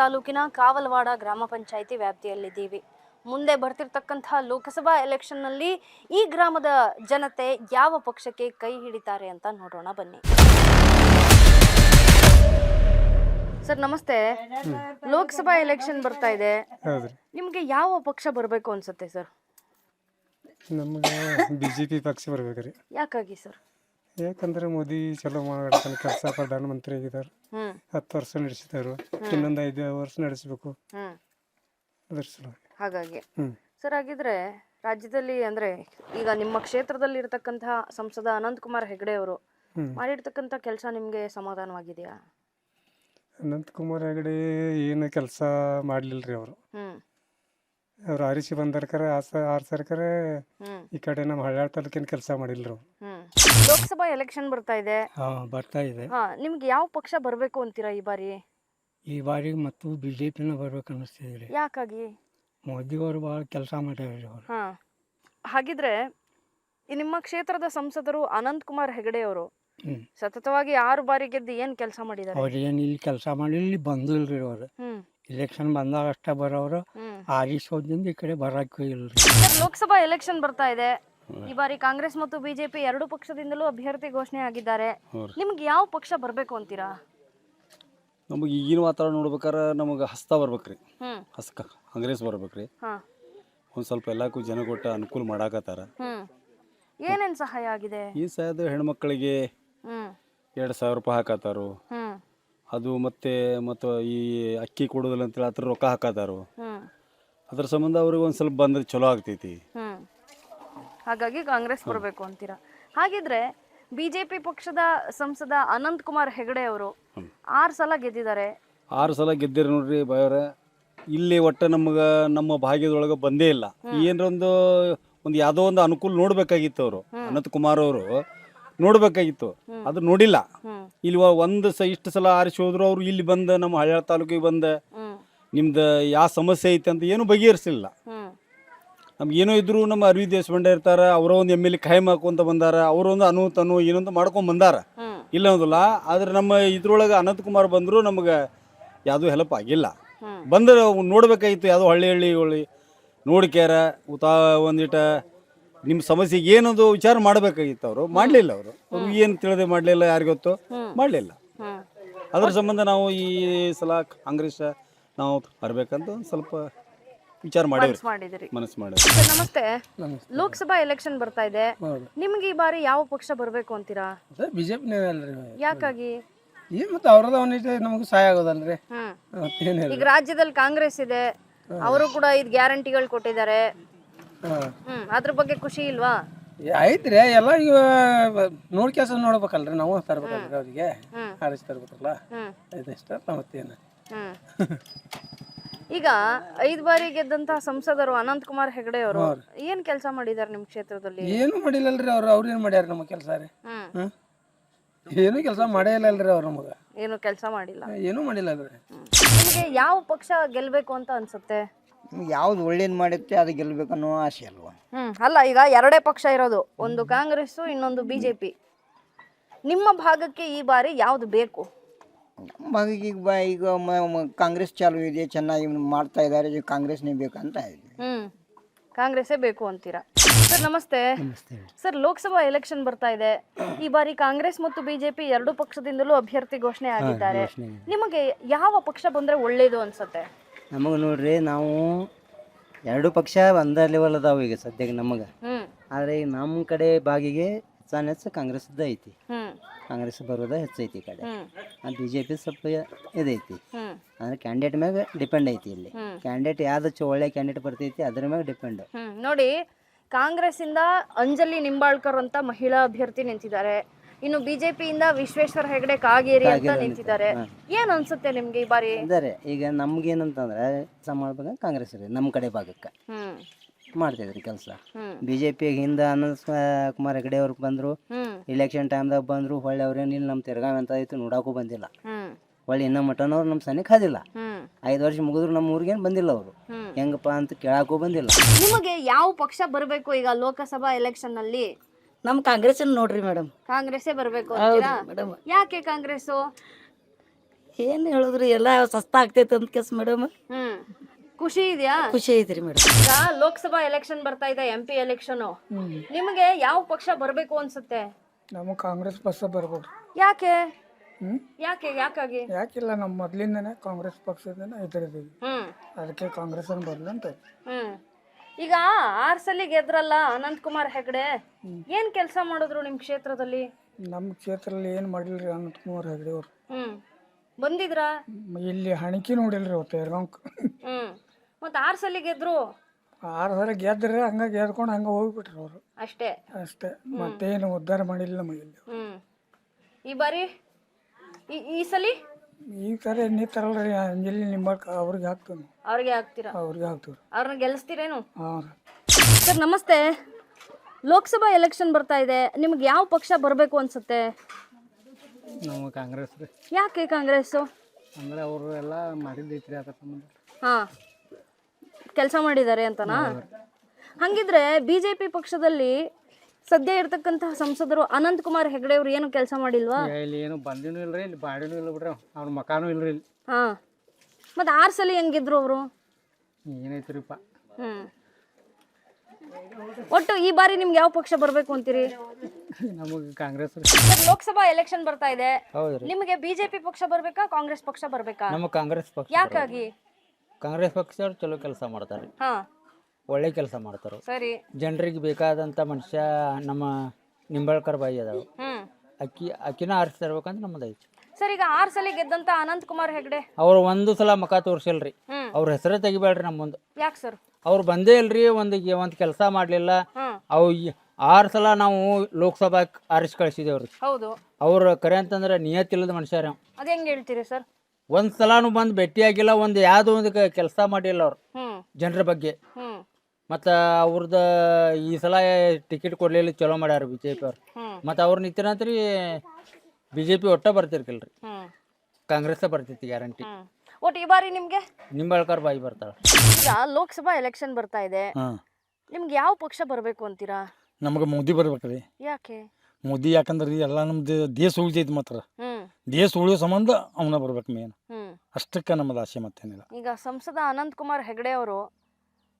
ತಾಲೂಕಿನ ಕಾವಲ್ವಾಡ ಗ್ರಾಮ ಪಂಚಾಯಿತಿ ವ್ಯಾಪ್ತಿಯಲ್ಲಿದ್ದೀವಿ. ಮುಂದೆ ಬರ್ತಿರ್ತಕ್ಕಂತಹ ಲೋಕಸಭಾ ಎಲೆಕ್ಷನ್ನಲ್ಲಿ ಈ ಗ್ರಾಮದ ಜನತೆ ಯಾವ ಪಕ್ಷಕ್ಕೆ ಕೈ ಹಿಡಿತಾರೆ ಅಂತ ನೋಡೋಣ ಬನ್ನಿ. ಸರ್ ನಮಸ್ತೆ. ಲೋಕಸಭಾ ಎಲೆಕ್ಷನ್ ಬರ್ತಾ ಇದೆ. ಹೌದ್ರಿ. ನಿಮ್ಗೆ ಯಾವ ಪಕ್ಷ ಬರಬೇಕು ಅನ್ಸುತ್ತೆ ಸರ್? ನಮ್ಗೆ ಬಿಜೆಪಿ ಪಕ್ಷ ಬರ್ಬೇಕ್ರಿ. ಯಾಕಾಗಿ ಸರ್? ಯಾಕಂದ್ರೆ ಮೋದಿ ಚಲೋ ಮಾಡ್ತಾನೆ ಕೆಲಸ ಪ್ರಧಾನಮಂತ್ರಿ ಆಗಿದ್ದಾರೆ ಹತ್ತು ವರ್ಷ ನಡೆಸಿದಾರು ಇನ್ನೊಂದು ಐದು ವರ್ಷ ನಡೆಸಬೇಕು. ಅದ್ರ ಸಲುವಾಗಿ. ಹಾಗಾಗಿ ಸರ್ ಹಾಗಿದ್ರೆ ರಾಜ್ಯದಲ್ಲಿ ಅಂದ್ರೆ ಈಗ ನಿಮ್ಮ ಕ್ಷೇತ್ರದಲ್ಲಿ ಇರತಕ್ಕಂತಹ ಸಂಸದ ಅನಂತ್ ಕುಮಾರ್ ಹೆಗಡೆ ಅವರು ಮಾಡಿರ್ತಕ್ಕಂತ ಮಾಡಿರ್ತಕ್ಕಂಥ ಕೆಲಸ ನಿಮ್ಗೆ ಸಮಾಧಾನವಾಗಿದೆಯಾ? ಅನಂತಕುಮಾರ್ ಹೆಗಡೆ ಏನು ಕೆಲಸ ಮಾಡಲಿಲ್ಲ ರೀ ಅವರು ಅವ್ರು ಆರಿಸಿ ಬಂದರ್ಕರ ಆರು ಸರ್ಕಾರ ಈ ಕಡೆ ನಮ್ಮ ಹಳ್ಳಾಳ್ ತಾಲೂಕಿನ ಕೆಲಸ ಮಾಡಿಲ್ರು. ಲೋಕಸಭಾ ಎಲೆಕ್ಷನ್ ಬರ್ತಾ ಇದೆ. ಹಾ ಬರ್ತಾ ಇದೆ. ಹಾ ನಿಮ್ಗೆ ಯಾವ ಪಕ್ಷ ಬರಬೇಕು ಅಂತೀರಾ ಈ ಬಾರಿ? ಈ ಬಾರಿ ಮತ್ತು ಬಿ ಜೆ ಪಿನ ಬರ್ಬೇಕು ಅನ್ನಿಸ್ತಿದ್ರಿ ಯಾಕಾಗಿ ಮೋದಿಯವರು ಭಾಳ ಕೆಲಸ ಮಾಡ್ಯಾರ ಅವರು. ಹಾ. ಹಾಗಿದ್ರೆ ಈ ನಿಮ್ಮ ಕ್ಷೇತ್ರದ ಸಂಸದರು ಅನಂತ್ ಕುಮಾರ್ ಹೆಗಡೆ ಅವರು ಸತತವಾಗಿ ಆರು ಬಾರಿ ಗೆದ್ದು ಏನ್ ಕೆಲಸ ಮಾಡಿದ್ದಾರೆ? ಅವ್ರು ಏನು ಇಲ್ಲಿ ಕೆಲಸ ಮಾಡಿ ಇಲ್ಲಿ ಬಂದಿಲ್ರಿ ಅವರು. ಹ್ಮ್. ಇಲೆಕ್ಷನ್ ಬಂದಾಗ ಅಷ್ಟೇ ಬರೋರು ಆರಿಸೋದಿಂದ ಆರಿಸೋದ್ರಿಂದ ಈ ಕಡೆ ಬರೋಕ್ಕೂ ಇಲ್ಲ ಲೋಕಸಭಾ ಎಲೆಕ್ಷನ್ ಬರ್ತಾ ಇದೆ. ಈ ಬಾರಿ ಕಾಂಗ್ರೆಸ್ ಮತ್ತು ಬಿಜೆಪಿ ಎರಡು ಪಕ್ಷದಿಂದಲೂ ಅಭ್ಯರ್ಥಿ ಘೋಷಣೆ ಆಗಿದ್ದಾರೆ. ನಿಮ್ಗೆ ಯಾವ ಪಕ್ಷ ಬರಬೇಕು ಅಂತೀರಾ? ನಮಗೆ ಈಗಿನ ವಾತಾವರಣ ನೋಡ್ಬೇಕಾರೆ ನಮಗೆ ಹಸ್ತ ಬರ್ಬೇಕ್ರಿ. ಹಸ್ತ ಹಸ್ಕ ಕಾಂಗ್ರೆಸ್ ಬರ್ಬೇಕ್ರಿ. ಒಂದು ಸ್ವಲ್ಪ ಎಲ್ಲಕ್ಕೂ ಜನ ಕೊಟ್ಟು ಅನುಕೂಲ ಮಾಡಾಕತ್ತಾರ. ಏನೇನು ಸಹಾಯ ಆಗಿದೆ? ಈ ಸಹಾಯದ ಹೆಣ್ಮಕ್ಳಿಗೆ ಎರಡು ಸಾವಿರ ರೂಪಾಯಿ ಹಾಕತ್ತಾರು. ಅದು ಮತ್ತೆ ಮತ್ತು ಈ ಅಕ್ಕಿ ಕೊಡೋದಿಲ್ಲ ಅಂತೇಳಿ ಅದ್ರ ರೊಕ್ಕ ಹ್ಮ್ ಅದ್ರ ಸಂಬಂಧ ಅವ್ರಿಗೆ ಒಂದು ಸ್ವಲ್ಪ ಬಂದ್ರೆ ಚಲೋ ಆಗ್ತೈತಿ. ಹ್ಮ್ ಹಾಗಾಗಿ ಕಾಂಗ್ರೆಸ್ ಬರಬೇಕು ಅಂತೀರಾ? ಹಾಗಿದ್ರೆ ಬಿಜೆಪಿ ಪಕ್ಷದ ಸಂಸದ ಅನಂತ್ ಕುಮಾರ್ ಹೆಗಡೆ ಅವರು ಆರು ಸಲ ಗೆದ್ದಿದ್ದಾರೆ. ಆರು ಸಲ ಗೆದ್ದಿರ ನೋಡ್ರಿ ಬಾಯವ್ರ ಇಲ್ಲಿ ಒಟ್ಟು ನಮ್ಗೆ ನಮ್ಮ ಭಾಗ್ಯದೊಳಗೆ ಬಂದೇ ಇಲ್ಲ. ಏನರ ಒಂದು ಒಂದು ಯಾವುದೋ ಒಂದು ಅನುಕೂಲ ನೋಡ್ಬೇಕಾಗಿತ್ತು ಅವರು. ಅನಂತ್ ಕುಮಾರ್ ಅವರು ನೋಡ್ಬೇಕಾಗಿತ್ತು. ಅದು ನೋಡಿಲ್ಲ. ಇಲ್ಲಿ ಒಂದು ಸ ಇಷ್ಟು ಸಲ ಆರಿಸಿ ಹೋದ್ರು ಅವ್ರು ಇಲ್ಲಿ ಬಂದ ನಮ್ಮ ಹಳ್ಯಾಳ ತಾಲೂಕಿಗೆ ಬಂದ. ನಿಮ್ದ ಯಾವ ಸಮಸ್ಯೆ ಐತೆ ಅಂತ ಏನು ಬಗೆಹರಿಸಲಿಲ್ಲ. ನಮ್ಗೆ ಏನೋ ಇದ್ರು ನಮ್ಮ ಅರವಿ ದೇಶಪಾಂಡೆ ಇರ್ತಾರ ಅವರ ಒಂದು ಎಂ ಎಲ್ ಎ ಖಾಯಂ ಹಾಕೊಂತ ಬಂದಾರ ಅವರೊಂದು ಅನು ತನು ಏನೊಂದು ಮಾಡ್ಕೊಂಡ್ ಬಂದಾರ. ಇಲ್ಲ ಅನ್ನೋದಿಲ್ಲ ಆದ್ರೆ ನಮ್ಮ ಇದ್ರೊಳಗೆ ಅನಂತ್ ಕುಮಾರ್ ಬಂದ್ರು ನಮಗೆ ಯಾವುದೂ ಹೆಲ್ಪ್ ಆಗಿಲ್ಲ. ಬಂದ್ರೆ ನೋಡ್ಬೇಕಾಗಿತ್ತು ಯಾವುದೋ ಹಳ್ಳಿ ಹಳ್ಳಿ ಹಳ್ಳಿ ನೋಡ್ಕ್ಯಾರ ಉತಾ ಒಂದಿಟ ನಿಮ್ಮ ಸಮಸ್ಯೆ ಏನದು ವಿಚಾರ ಮಾಡಬೇಕಾಗಿತ್ತು ಅವರು ಮಾಡಲಿಲ್ಲ ಅವರು. ಅವ್ರು ಏನು ತಿಳಿದೆ ಮಾಡಲಿಲ್ಲ ಯಾರಿಗೊತ್ತು ಮಾಡಲಿಲ್ಲ. ಅದರ ಸಂಬಂಧ ನಾವು ಈ ಸಲ ಕಾಂಗ್ರೆಸ್ ನಾವು ಬರ್ಬೇಕಂತ ಒಂದ್ ಸ್ವಲ್ಪ ವಿಚಾರ ಮಾಡೇವ್ರಿ. ಮಾಡಿದಿರಿ. ಮನಸ್ಸು ಸರ್, ನಮಸ್ತೆ. ಲೋಕಸಭಾ ಎಲೆಕ್ಷನ್ ಬರ್ತಾ ಇದೆ. ನಿಮ್ಗೆ ಈ ಬಾರಿ ಯಾವ ಪಕ್ಷ ಬರಬೇಕು ಅಂತೀರಾ? ಬಿಜೆಪಿ ಅಲ್ರಿ ಯಾಕಾಗಿ? ಏನು ಮತ್ತೆ ಅವ್ರದ ನಮಗೆ ಸಹಾಯ ಆಗೋದಲ್ರಿ. ಹ್ಮ್. ಮತ್ತೇನಿಲ್ಲ. ಈಗ ರಾಜ್ಯದಲ್ಲಿ ಕಾಂಗ್ರೆಸ್ ಇದೆ. ಅವರು ಕೂಡ ಇದು ಗ್ಯಾರಂಟಿಗಳು ಕೊಟ್ಟಿದ್ದಾರೆ. ಹ್ಮ್ ಅದ್ರ ಬಗ್ಗೆ ಖುಷಿ ಇಲ್ವಾ? ಐತ್ರಿ ಎಲ್ಲ ಈಗ ನೋಡಿ ಕೆಲಸ ನೋಡ್ಬೇಕಲ್ರಿ ನಾವು ತರ್ಬೇಕಲ್ರಿ ಅವ್ರಿಗೆ. ಆರಿಸಿ ತರ್ಬೇಕಲ್ಲ? ಇದಿಷ್ಟ ಮತ್ತೇನು? ಈಗ ಐದು ಬಾರಿ ಗೆದ್ದಂತ ಸಂಸದರು ಅನಂತ್ ಕುಮಾರ್ ಹೆಗಡೆ ಅವರು ಏನ್ ಕೆಲಸ ಮಾಡಿದ್ದಾರೆ ನಿಮ್ ಕ್ಷೇತ್ರದಲ್ಲಿ? ಏನು ಮಾಡಿಲ್ಲಲ್ರಿ ಅವ್ರು ಅವ್ರು ಏನು ಮಾಡ್ಯಾರ ನಮ್ಮ ಕೆಲಸ ರೀ? ಏನು ಕೆಲಸ ಮಾಡೇ ಇಲ್ಲಲ್ರಿ ಅವ್ರು ನಮಗ. ಏನು ಕೆಲಸ ಮಾಡಿಲ್ಲ? ಏನು ಮಾಡಿಲ್ಲಲ್ರಿ. ನಿಮಗೆ ಯಾವ ಪಕ್ಷ ಗೆಲ್ಬೇಕು ಅಂತ ಅನ್ಸುತ್ತೆ? ನಿಮ್ಗೆ ಯಾವ್ದು ಒಳ್ಳೇದು ಮಾಡುತ್ತೆ ಅದು ಗೆಲ್ಬೇಕನ್ನೋ ಆಸೆ ಅಲ್ವಾ? ಹ್ಮ್ ಅಲ್ಲ ಈಗ ಎರಡೇ ಪಕ್ಷ ಇರೋದು. ಒಂದು ಕಾಂಗ್ರೆಸ್ ಇನ್ನೊಂದು ಬಿಜೆಪಿ. ನಿಮ್ಮ ಭಾಗಕ್ಕೆ ಈ ಬಾರಿ ಯಾವ್ದು ಬೇಕು? ನಮ್ಮ ಈಗ ಬ ಈಗ ಮ- ಮ- ಕಾಂಗ್ರೆಸ್ ಚಾಲು ಇದೆ ಚೆನ್ನಾಗಿ ಮಾಡ್ತಾ ಇದ್ದಾರೆ ಕಾಂಗ್ರೆಸ್ ಕಾಂಗ್ರೆಸ್ನೇ ಬೇಕಂತ ಇದೆ. ಹ್ಮ್ ಕಾಂಗ್ರೆಸ್ಸೇ ಬೇಕು ಅಂತೀರಾ? ಸರ್ ನಮಸ್ತೆ. ಸರ್ ಲೋಕಸಭಾ ಎಲೆಕ್ಷನ್ ಬರ್ತಾ ಇದೆ. ಈ ಬಾರಿ ಕಾಂಗ್ರೆಸ್ ಮತ್ತು ಬಿಜೆಪಿ ಎರಡು ಪಕ್ಷದಿಂದಲೂ ಅಭ್ಯರ್ಥಿ ಘೋಷಣೆ ಆಗಿದ್ದಾರೆ. ನಿಮಗೆ ಯಾವ ಪಕ್ಷ ಬಂದ್ರೆ ಒಳ್ಳೇದು ಅನ್ಸುತ್ತೆ? ನಮಗೆ ನೋಡ್ರಿ ನಾವು ಎರಡು ಪಕ್ಷ ಒಂದ ಲೆವೆಲ್ ಅದಾವ ಈಗ ಸದ್ಯಕ್ಕೆ ನಮಗೆ. ಆದರೆ ಈಗ ನಮ್ಮ ಕಡೆ ಬಾಗಿಗೆ ಹೆಚ್ಚಾನ ಹೆಚ್ಚು ಕಾಂಗ್ರೆಸ್ದ ಐತಿ. ಕಾಂಗ್ರೆಸ್ ಬರೋದ ಹೆಚ್ಚೈತಿ ಈ ಕಡೆ. ಆ ಬಿ ಜೆ ಪಿ ಸ್ವಲ್ಪ ಇದೈತಿ. ಅಂದ್ರೆ ಕ್ಯಾಂಡಿಡೇಟ್ ಮ್ಯಾಗ ಡಿಪೆಂಡ್ ಐತಿ ಇಲ್ಲಿ. ಕ್ಯಾಂಡಿಡೇಟ್ ಯಾವ್ದು ಒಳ್ಳೆ ಕ್ಯಾಂಡಿಡೇಟ್ ಬರ್ತೈತಿ ಅದ್ರ ಮ್ಯಾಗ ಡಿಪೆಂಡ್ ನೋಡಿ ಕಾಂಗ್ರೆಸ್ ಇಂದ ಅಂಜಲಿ ನಿಂಬಾಳ್ಕರ್ ಅಂತ ಮಹಿಳಾ ಅಭ್ಯರ್ಥಿ ನಿಂತಿದ್ದಾರೆ. ಇನ್ನು ಬಿಜೆಪಿಯಿಂದ ವಿಶ್ವೇಶ್ವರ ಹೆಗಡೆ ಕಾಗೇರಿ ಅಂತ ನಿಂತಿದ್ದಾರೆ. ಏನ್ ಅನ್ಸುತ್ತೆ ನಿಮ್ಗೆ ಈ ಬಾರಿ? ಇದ್ದಾರೆ ಈಗ ನಮ್ಗೇನಂತಂದ್ರೆ ಮಾಡ್ಬೇಕಂದ್ರೆ ಕಾಂಗ್ರೆಸ್ ರೀ ನಮ್ಮ ಕಡೆ ಭಾಗಕ್ಕೆ. ಮಾಡ್ತಿದ್ರಿ ಕೆಲಸ. ಬಿಜೆಪಿ ಹಿಂದ ಅನಂತ ಕುಮಾರ್ ಹೆಗಡೆ ಅವ್ರಿಗೆ ಬಂದ್ರು. ಇಲೆಕ್ಷನ್ ಟೈಮ್ದಾಗ ಬಂದ್ರು ಹೊಳ್ಳಿ ಅವ್ರೇನು ಇಲ್ಲಿ ನಮ್ಮ ತಿರ್ಗಾವ್ ಅಂತ ಐತಿ ನೋಡಾಕು ಬಂದಿಲ್ಲ. ಹೊಳ್ಳಿ ಇನ್ನ ಮಟನವ್ರು ಅವ್ರು ನಮ್ಮ ಸನಿಕ್ ಹಾದಿಲ್ಲ. ಐದು ವರ್ಷ ಮುಗಿದ್ರು ನಮ್ಮ ಊರಿಗೇನು ಬಂದಿಲ್ಲ ಅವರು. ಹೆಂಗಪ್ಪ ಅಂತ ಕೇಳಾಕು ಬಂದಿಲ್ಲ. ನಿಮಗೆ ಯಾವ ಪಕ್ಷ ಬರಬೇಕು ಈಗ ಲೋಕಸಭಾ ಎಲೆಕ್ಷನ್ನಲ್ಲಿ ನಮ್ಮ ಕಾಂಗ್ರೆಸ್ ನೋಡ್ರಿ ಮೇಡಮ್. ಕಾಂಗ್ರೆಸ್ಸೇ ಬರಬೇಕು ಅಂತೀರಾ? ಮೇಡಮ್. ಯಾಕೆ ಕಾಂಗ್ರೆಸ್ ಏನು ಹೇಳಿದ್ರಿ ಎಲ್ಲ ಸಸ್ತ ಆಗ್ತೈತೆ ಅಂತ ಕೇಸ್ ಮೇಡಮ್. ಹ್ಮ್. ಖುಷಿ ಇದೆಯಾ? ಖುಷಿ ಐತ್ರಿ ಮೇಡಮ್. ಈಗ ಲೋಕಸಭಾ ಎಲೆಕ್ಷನ್ ಬರ್ತಾ ಇದೆ ಎಂ ಪಿ ಎಲೆಕ್ಷನ್. ನಿಮಗೆ ಯಾವ ಪಕ್ಷ ಬರ್ಬೇಕು ಅನ್ಸುತ್ತೆ? ನಮಗೆ ಕಾಂಗ್ರೆಸ್ ಪಕ್ಷ ಬರ್ಬೋದು. ಯಾಕೆ? ಹ್ಮ್? ಯಾಕೆ ಯಾಕಾಗಿ? ಯಾಕಿಲ್ಲ ನಮ್ಮ ಮೊದಲಿಂದನೇ ಕಾಂಗ್ರೆಸ್ ಪಕ್ಷದಿಂದ ಇದ್ರಿದ್ದೀವಿ ಹ್ಮ್. ಅದಕ್ಕೆ ಕಾಂಗ್ರೆಸ್ ಅನ್ನು ಬರ್ಲಿ ಅಂತ. ಹ್ಮ್. ಈಗ ಆರ್ ಸಲ ಗೆದ್ರಲ್ಲ ಅನಂತ್ ಕುಮಾರ್ ಹೆಗಡೆ ಏನ್ ಕೆಲಸ ಮಾಡಿದ್ರು ನಿಮ್ ಕ್ಷೇತ್ರದಲ್ಲಿ? ನಮ್ಮ ಕ್ಷೇತ್ರದಲ್ಲಿ ಏನು ಮಾಡಿಲ್ರಿ ಅನಂತ್ ಕುಮಾರ್ ಹೆಗಡೆ ಅವ್ರು? ಬಂದಿದ್ರ? ಇಲ್ಲಿ ಹಣಕಿ ನೋಡಿಲ್ರಿ ಅವತ್ತು ಎರಗಾಂಕ್ ಹ್ಮ್. ಮತ್ ಆರ್ ಸಲ ಗೆದ್ರು? ಆರು ಸಲ ಗೆದ್ರೆ ಹಂಗೆ ಗೆದ್ಕೊಂಡು ಹಂಗೆ ಹೋಗ್ಬಿಟ್ರು ಅವರು. ಅಷ್ಟೇ? ಅಷ್ಟೇ. ಮತ್ತೇನು ಉದ್ಧಾರ ಮಾಡಿಲ್ಲ ನಮಗೆ ಇಲ್ಲಿ ಹ್ಮ್. ಈ ಬಾರಿ ಈ- ಈ ಸಲಿ? ಈ ಥರ ನಿಂತಾರಲ್ರಿ ಅಂಜಲಿ ನಿಂಬಾಳ್ಕ ಅವ್ರಿಗೆ ಹಾಕ್ತೀನಿ ಅವ್ರಿಗೆ ಹಾಕ್ತೀರಾ? ಅವ್ರಿಗೆ ಹಾಕ್ತೀವಿ ಅವ್ರನ್ನ ಗೆಲ್ಲಿಸ್ತೀರೇನು ಹಾಂ ಸರ್ ನಮಸ್ತೆ. ಲೋಕಸಭಾ ಎಲೆಕ್ಷನ್ ಬರ್ತಾ ಇದೆ. ನಿಮ್ಗೆ ಯಾವ ಪಕ್ಷ ಬರಬೇಕು ಅನ್ಸುತ್ತೆ? ನಾವು ಕಾಂಗ್ರೆಸ್ ರೀ. ಯಾಕೆ ಕಾಂಗ್ರೆಸ್ ಅಂದ್ರೆ ಅವರು ಎಲ್ಲ ಮಾಡಿದ್ದೈತ್ರಿ ಅದ್ರ ಸಂಬಂಧ. ಹಾಂ. ಕೆಲಸ ಮಾಡಿದ್ದಾರೆ ಅಂತನಾ? ಹಂಗಿದ್ರೆ ಬಿಜೆಪಿ ಪಕ್ಷದಲ್ಲಿ ಸದ್ಯ ಇರ್ತಕ್ಕಂತಹ ಸಂಸದರು ಅನಂತ್ ಕುಮಾರ್ ಹೆಗಡೆ ಅವ್ರು ಏನು ಕೆಲಸ ಮಾಡಿಲ್ವಾ? ಇಲ್ಲಿ ಏನು ಬಂದಿನೂ ಇಲ್ರಿ ಇಲ್ಲಿ ಬಾಡಿನೂ ಇಲ್ಲ ಬಿಡ್ರಿ ಅವ್ರ ಮಕಾನು ಇಲ್ರಿ ಇಲ್ಲಿ. ಹಾ. ಮತ್ತೆ ಆರು ಸಲ ಹೆಂಗಿದ್ರು ಅವರು? ಏನೈತ್ರಿಪ್ಪ. ಹ್ಮ್. ಒಟ್ಟು ಈ ಬಾರಿ ನಿಮ್ಗೆ ಯಾವ ಪಕ್ಷ ಬರ್ಬೇಕು ಅಂತೀರಿ? ನಮಗೆ ಕಾಂಗ್ರೆಸ್ ರೀ. ಸರ್, ಲೋಕಸಭಾ ಎಲೆಕ್ಷನ್ ಬರ್ತಾ ಇದೆ. ಹೌದ್ರಿ. ನಿಮಗೆ ಬಿಜೆಪಿ ಪಕ್ಷ ಬರ್ಬೇಕಾ ಕಾಂಗ್ರೆಸ್ ಪಕ್ಷ ಬರ್ಬೇಕಾ? ನಮ್ಮ ಕಾಂಗ್ರೆಸ್ ಪಕ್ಷ ಯಾಕಾಗಿ? ಕಾಂಗ್ರೆಸ್ ಪಕ್ಷ ಚಲೋ ಕೆಲಸ ಮಾಡ್ತಾರೆ ಹಾ. ಒಳ್ಳೆ ಕೆಲಸ ಮಾಡ್ತಾರ. ಸರಿ. ಜನರಿಗೆ ಬೇಕಾದಂತ ಮನುಷ್ಯ ನಮ್ಮ ನಿಂಬಾಳ್ಕರ್ ಬಾಯಿ ಅದಾವ. ಹ್ಮ್. ಅಕ್ಕಿ ಅಕ್ಕಿನ ಆರಿಸ್ತಿರ್ಬೇಕಂತ ತರ್ಬೇಕಂತ ಐತಿ. ಸರ್ ಈಗ ಆರ್ ಸಲ ಗೆದ್ದಂತ ಅನಂತ್ ಕುಮಾರ್ ಹೆಗ್ಡೆ. ಅವ್ರು ಒಂದು ಸಲ ಮುಖ ತೋರಿಸಿಲ್ರಿ. ಅವ್ರ ಹೆಸರೇ ತೆಗಿಬೇಡ್ರಿ ನಮ್ಮ ಮುಂದೆ ಯಾಕೆ ಸರ್? ಅವ್ರು ಬಂದೇ ಇಲ್ರಿ ಒಂದು ಒಂದು ಕೆಲಸ ಮಾಡಲಿಲ್ಲ. ಅವು ಆರು ಸಲ ನಾವು ಲೋಕಸಭಾ ಆರಿಸಿ ಕಳಿಸಿದೇವ್ರಿ. ಹೌದು. ಅವ್ರು ಕರೆ ಅಂತಂದ್ರೆ ನಿಯತ್ತಿಲ್ಲದ ಮನುಷ್ಯರ ಅದ್ ಹೆಂಗ್ ಹೇಳ್ತೀರಿ ಸರ್? ಒಂದು ಸಲನೂ ಬಂದು ಭೇಟಿಯಾಗಿಲ್ಲ ಒಂದು ಯಾವ್ದು ಒಂದು ಕೆಲಸ ಮಾಡಿಲ್ಲ ಅವ್ರು. ಜನರ ಬಗ್ಗೆ. ಮತ್ತು ಅವ್ರದ್ದು ಈ ಸಲ ಟಿಕೆಟ್ ಕೊಡಲಿಲ್ಲ ಚಲೋ ಮಾಡ್ಯಾರ ಬಿ ಜೆ ಪಿ ಅವ್ರು ಮತ್ತು ಅವ್ರು ನಿಂತಿರಂತ್ರಿ ಬಿ ಜೆ ಪಿ ಒಟ್ಟ ಬರ್ತಿರ್ಕಿಲ್ರಿ. ಕಾಂಗ್ರೆಸ್ ಬರ್ತೈತಿ ಗ್ಯಾರಂಟಿ. ಒಟ್ಟು ಈ ಬಾರಿ ನಿಮ್ಗೆ? ನಿಂಬಾಳ್ಕರ್ ಬಾಯಿ ಬರ್ತಾಳೆ. ಈಗ ಲೋಕಸಭಾ ಎಲೆಕ್ಷನ್ ಬರ್ತಾ ಇದೆ. ಹಾಂ. ನಿಮ್ಗೆ ಯಾವ ಪಕ್ಷ ಬರಬೇಕು ಅಂತೀರಾ? ನಮಗೆ ಮೋದಿ ಬರ್ಬೇಕ್ರಿ. ಯಾಕೆ? ಮೋದಿ ಯಾಕಂದ್ರೆ ಎಲ್ಲ ನಮ್ದು ದೇಶ ಉಳಿತೈತಿ ಮಾತ್ರ. ಹ್ಮ್. ದೇಶ ಉಳಿಯೋ ಸಂಬಂಧ ಅವನ ಬರ್ಬೇಕು ಮೇನ್ ಹ್ಮ್. ಅಷ್ಟಕ್ಕೆ ನಮ್ಮದು ಆಸೆ ಮತ್ತೇನಿಲ್ಲ. ಈಗ ಸಂಸದ ಅನಂತ್ ಕುಮಾರ್ ಹೆಗಡೆ ಅವರು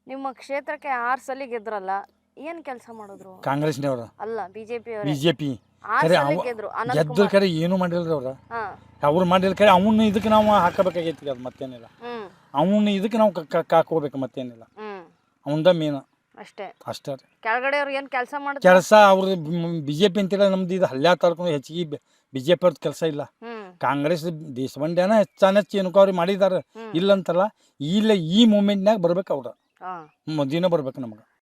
ನಿಮ್ಮ ಕ್ಷೇತ್ರಕ್ಕೆ ಆರ್ ಸಲ ಗೆದ್ರಲ್ಲ ಏನ್ ಕೆಲಸ ಮಾಡಿದ್ರು? ಕಾಂಗ್ರೆಸ್ನವ್ರು. ಅಲ್ಲ ಬಿಜೆಪಿ. ಬಿ ಅವರೇ ಜೆ ಪಿ ಖರೆ ಸಲ ಅವ ಗೆದ್ರು ಅನಂತ್ ಗೆದ್ದ ಕುಮಾರ್ ಕರೆ ಏನು ಮಾಡಿಲ್ರಿ ಅವ್ರ. ಹಾ. ಅವ್ರು ಮಾಡಿಲ್ ಕರೆ ಅವನ್ನ ಇದಕ್ಕೆ ನಾವು ಹಾಕಬೇಕಾಗೈತಿ ಅದು ಮತ್ತೇನಿಲ್ಲ. ಹ್ಮ್. ಅವನ್ನ ಇದಕ್ಕೆ ನಾವು ಕಾಕೋಬೇಕು ಮತ್ತೇನಿಲ್ಲ. ಹ್ಮ್. ಅವಂದ ಮೇನ್. ಅಷ್ಟೇ. ಅಷ್ಟೇ ರೀ. ಕೆಳಗಡೆ ಅವ್ರು ಏನ್ ಕೆಲಸ ಮಾಡ್ತಾರೆ ಕೆಲಸ ಅವ್ರದ್ದು ಬಿ ಜೆ ಪಿ ಅಂತಿಲ್ಲ ನಮ್ದು ಇದು ಹಲ್ಯಾ ತಾಲೂಕು ಹೆಚ್ಚಿಗೆ ಬಿ ಜೆ ಪಿ ಅವ್ರದ್ದು ಕೆಲಸ ಇಲ್ಲ. ಹ್ಮ್. ಕಾಂಗ್ರೆಸ್ ದೇಶವಂಡ್ಯಾನ ಹೆಚ್ಚಾನೆಚ್ಚು ಏನಕ್ಕೆ ಮಾಡಿದಾರೆ ಮಾಡಿದಾರ. ಇಲ್ಲ ಅಂತಲ್ಲ ಇಲ್ಲ ಈ ಮೂಮೆಂಟ್ನಾಗ ಬರ್ಬೇಕು ಅವ್ರ. ಹಾ. ಮೋದಿನ ಬರ್ಬೇಕು ನಮ್ಗೆ.